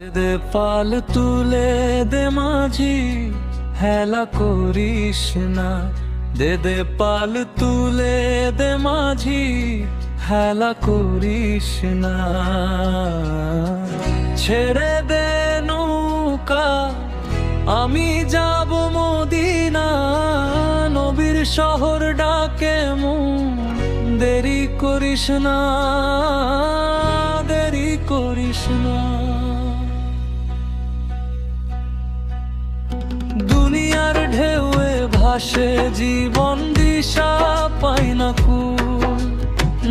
দে পাল তুলে দে মাঝি, হেলা করিস না। দে দে পাল তুলে দে মাঝি, হেলা করিস না। ছেড়ে দে নৌকা, আমি যাব মদিনা। নবীর শহর ডাকে মু দেরি করিস না, দেরি করিস না। ঢেউয়ে জীবন দিশা পাই না কুল।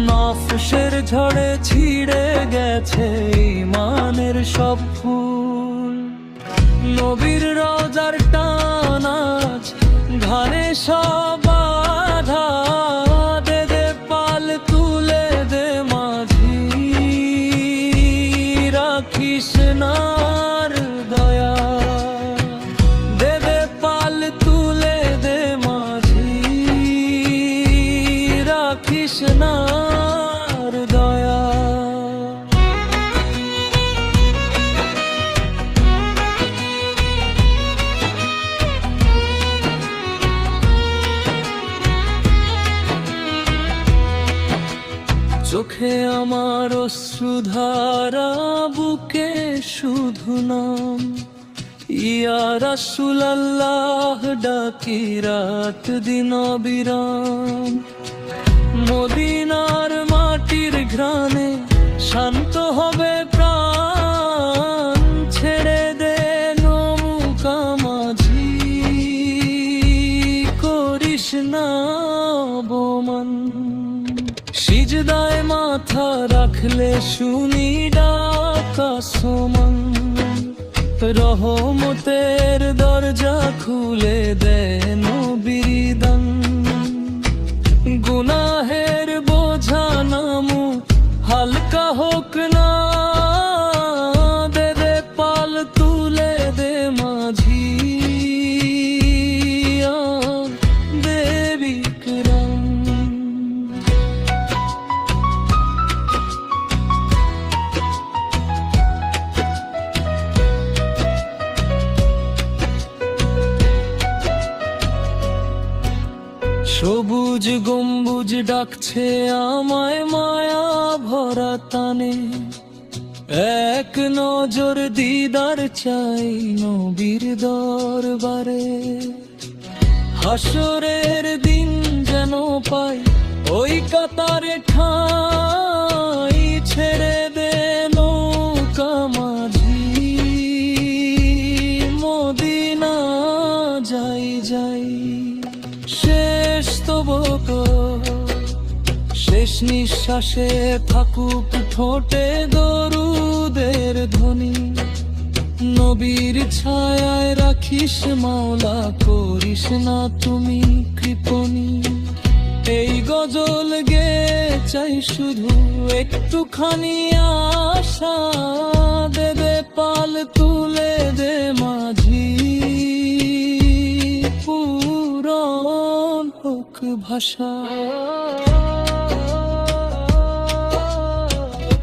নফসের ঝড়ে ছিড়ে গেছে ইমানের সব ফুল। নবীর রোজার টানাজ ঘরে সব রাখিস নার দয়া চোখে আমার অশ্রুধারা, বুকে শুধু নাম। ইয়া রাসুল আল্লাহ ডাকি রাত দিন বিরাম মদিনার মাটির ঘ্রাণে শান্ত হবে প্রাণ। ছেড়ে দে নৌকা মাঝি, করিস না বোমান সিজদায় মাথা রাখলে শুনি ডাকা সমান রহমতের দরজা খুলে দেন হোক না দে পাল তুলে দে মাঝি। দেবী করম সবুজ গম্বুজ ডাকছে আমায় মায়া তানে এক নজর দিদার চাই নবীর দরবারে। হাসরের দিন যেন পাই ওই কাতারে ঠাই শেষ নিঃশ্বাসে থাকুক ঠোঁটে দরুদের ধ্বনি। নবীর ছায়ায় রাখিস মাওলা, করিস না তুমি কৃপণী। এই গজল গে চাই শুধু একটুখানি আশা, দে দে পাল তুলে দে মাঝি। পূরণ হোক ভাষা।